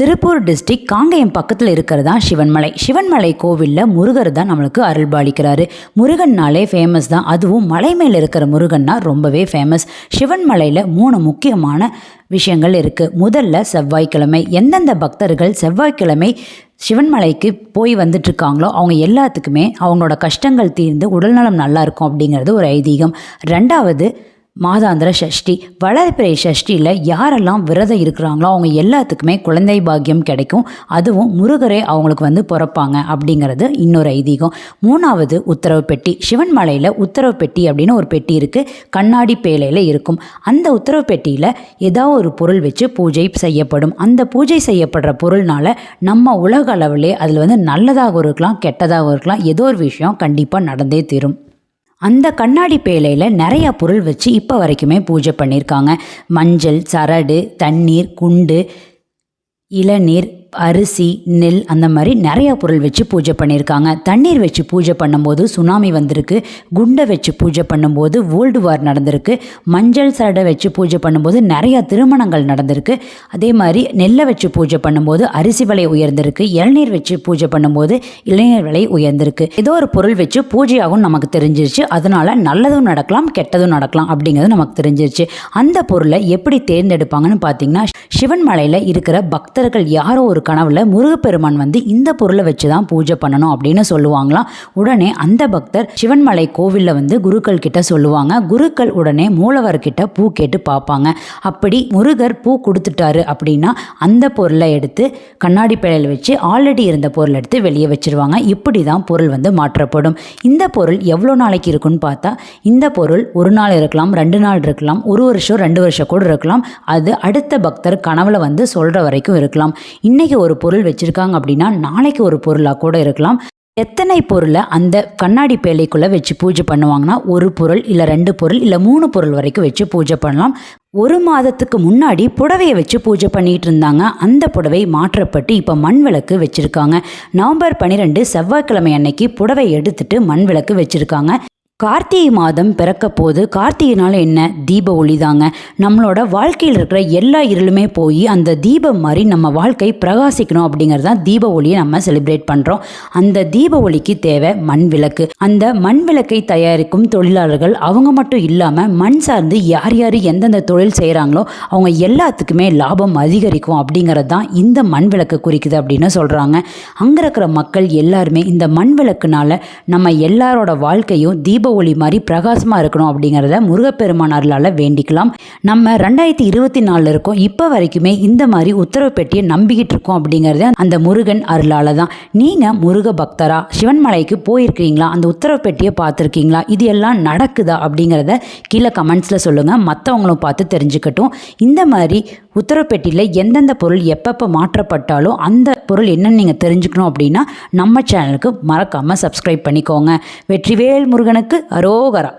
Tiruppur district Kangayam பக்கத்தில் இருக்கிறது தான் சிவன்மலை. சிவன்மலை கோவிலில் முருகர் தான் நம்மளுக்கு அருள்பாலிக்கிறாரு. முருகன்னாலே ஃபேமஸ் தான். அதுவும் மலை மேலே இருக்கிற முருகன்னா ரொம்பவே ஃபேமஸ் சிவன்மலையில் மூணு முக்கியமான விஷயங்கள் இருக்குது முதல்ல செவ்வாய்க்கிழமை. எந்தெந்த பக்தர்கள் செவ்வாய்க்கிழமை சிவன்மலைக்கு போய் வந்துட்டுருக்காங்களோ அவங்க எல்லாத்துக்குமே அவங்களோட கஷ்டங்கள் தீர்ந்து உடல்நலம் நல்லா இருக்கும் அப்படிங்கிறது ஒரு ஐதீகம். ரெண்டாவது மாதாந்திர சஷ்டி வளர்பிறை சஷ்டியில் யாரெல்லாம் விரதம் இருக்கிறாங்களோ அவங்க எல்லாத்துக்குமே குழந்தை பாக்கியம் கிடைக்கும். அதுவும் முருகரே அவங்களுக்கு வந்து பிறப்பாங்க அப்படிங்கிறது இன்னொரு ஐதீகம். மூணாவது உத்தரவு பெட்டி சிவன் மலையில் உத்தரவு பெட்டி அப்படின்னு ஒரு பெட்டி இருக்குது கண்ணாடி பேலையில் இருக்கும். அந்த உத்தரவு பெட்டியில் ஏதாவது ஒரு பொருள் வச்சு பூஜை செய்யப்படும். அந்த பூஜை செய்யப்படுற பொருள்னால நம்ம உலக அளவிலே அதில் வந்து நல்லதாகவும் இருக்கலாம் கெட்டதாகவும் இருக்கலாம். ஏதோ ஒரு விஷயம் கண்டிப்பாக நடந்தே தீரும். அந்த கண்ணாடி பேலையில் நிறையா பொருள் வச்சு இப்போ வரைக்குமே பூஜை பண்ணியிருக்காங்க. மஞ்சள் சரடு தண்ணீர் குண்டு இளநீர் அரிசி நெல் அந்த மாதிரி நிறையா பொருள் வச்சு பூஜை பண்ணியிருக்காங்க. தண்ணீர் வச்சு பூஜை பண்ணும்போது சுனாமி வந்திருக்கு. குண்டை வச்சு பூஜை பண்ணும்போது வேர்ல்டு வார் நடந்திருக்கு. மஞ்சள் சரடை வச்சு பூஜை பண்ணும்போது நிறையா திருமணங்கள் நடந்திருக்கு. அதே மாதிரி நெல்லை வச்சு பூஜை பண்ணும்போது அரிசி விலை உயர்ந்திருக்கு. இளநீர் வச்சு பூஜை பண்ணும்போது இளநீர் விலை உயர்ந்திருக்கு. ஏதோ ஒரு பொருள் வச்சு பூஜையாகவும் நமக்கு தெரிஞ்சிருச்சு. அதனால நல்லதும் நடக்கலாம் கெட்டதும் நடக்கலாம் அப்படிங்கிறது நமக்கு தெரிஞ்சிருச்சு. அந்த பொருளை எப்படி தேர்ந்தெடுப்பாங்கன்னு பார்த்தீங்கன்னா சிவன் மலையில் இருக்கிற பக்தர்கள் யாரோ ஒரு கனவில் முருகப்பெருமான் வந்து இந்த பொருளை வச்சு தான் பூஜை பண்ணணும் அப்படின்னு சொல்லுவாங்களாம். உடனே அந்த பக்தர் சிவன்மலை கோவிலில் வந்து குருக்கள் கிட்ட சொல்லுவாங்க. குருக்கள் உடனே மூலவர்கிட்ட பூ கேட்டு பார்ப்பாங்க. அப்படி முருகர் பூ கொடுத்துட்டாரு அப்படின்னா அந்த பொருளை எடுத்து கண்ணாடி பிழையில் வச்சு ஆல்ரெடி இருந்த பொருளை எடுத்து வெளியே வச்சிருவாங்க. இப்படி தான் பொருள் வந்து மாற்றப்படும். இந்த பொருள் எவ்வளோ நாளைக்கு இருக்குன்னு பார்த்தா இந்த பொருள் ஒரு நாள் இருக்கலாம் ரெண்டு நாள் இருக்கலாம் ஒரு வருஷம் ரெண்டு வருஷம் கூட இருக்கலாம். அது அடுத்த பக்தர் கனவுல வந்து சொல்கிற வரைக்கும் இருக்கலாம். இன்னைக்கு ஒரு பொருள் வச்சுருக்காங்க அப்படின்னா நாளைக்கு ஒரு பொருளாக கூட இருக்கலாம். எத்தனை பொருளை அந்த கண்ணாடி பேழைக்குள்ளே வச்சு பூஜை பண்ணுவாங்கன்னா ஒரு பொருள் இல்லை ரெண்டு பொருள் இல்லை மூணு பொருள் வரைக்கும் வச்சு பூஜை பண்ணலாம். ஒரு மாதத்துக்கு முன்னாடி புடவையை வச்சு பூஜை பண்ணிட்டு இருந்தாங்க. அந்த புடவை மாற்றப்பட்டு இப்போ மண் விளக்கு வச்சுருக்காங்க. நவம்பர் பன்னிரெண்டு செவ்வாய்க்கிழமை அன்னைக்கு புடவை எடுத்துட்டு மண் விளக்கு வச்சுருக்காங்க. கார்த்திகை மாதம் பிறக்க போது கார்த்திகைனால என்ன? தீப ஒளி தாங்க நம்மளோட வாழ்க்கையில் இருக்கிற எல்லா இருளுமே போய் அந்த தீபம் மாதிரி நம்ம வாழ்க்கை பிரகாசிக்கணும் அப்படிங்கிறது தான் தீப ஒளியை நம்ம செலிப்ரேட் பண்ணுறோம் அந்த தீப ஒளிக்கு தேவை மண் விளக்கு. அந்த மண் விளக்கை தயாரிக்கும் தொழிலாளர்கள் அவங்க மட்டும் இல்லாமல் மண் சார்ந்து யார் யார் எந்தெந்த தொழில் செய்கிறாங்களோ அவங்க எல்லாத்துக்குமே லாபம் அதிகரிக்கும் அப்படிங்கிறது தான் இந்த மண் விளக்கு குறிக்குது அப்படின்னு சொல்கிறாங்க அங்கே இருக்கிற மக்கள் எல்லாருமே இந்த மண் விளக்குனால நம்ம எல்லாரோட வாழ்க்கையும் தீப ஒளி மாதிரி பிரகாசமாக இருக்கணும் அப்படிங்கிறத முருகப்பெருமான் அருளால் வேண்டிக்கலாம். நம்ம ரெண்டாயிரத்தி இருபத்தி நாலில் இருக்கோம். இப்போ வரைக்குமே இந்த மாதிரி உத்தரவு பெட்டியை நம்பிக்கிட்டு இருக்கோம் அப்படிங்கிறத அந்த முருகன் அருளால் தான். நீங்கள் முருக பக்தரா சிவன்மலைக்கு போயிருக்கீங்களா? அந்த உத்தரவு பெட்டியை பார்த்துருக்கீங்களா? இது எல்லாம் நடக்குதா அப்படிங்கிறத கீழே கமெண்ட்ஸில் சொல்லுங்கள் மற்றவங்களும் பார்த்து தெரிஞ்சுக்கட்டும். இந்த மாதிரி உத்தரவு பெட்டியில் எந்தெந்த பொருள் எப்பப்போ மாற்றப்பட்டாலும் அந்த பொருள் என்னன்னு நீங்கள் தெரிஞ்சுக்கணும் அப்படின்னா நம்ம சேனலுக்கு மறக்காமல் சப்ஸ்கிரைப் பண்ணிக்கோங்க. வெற்றிவேல் முருகனுக்கு அரோகரா.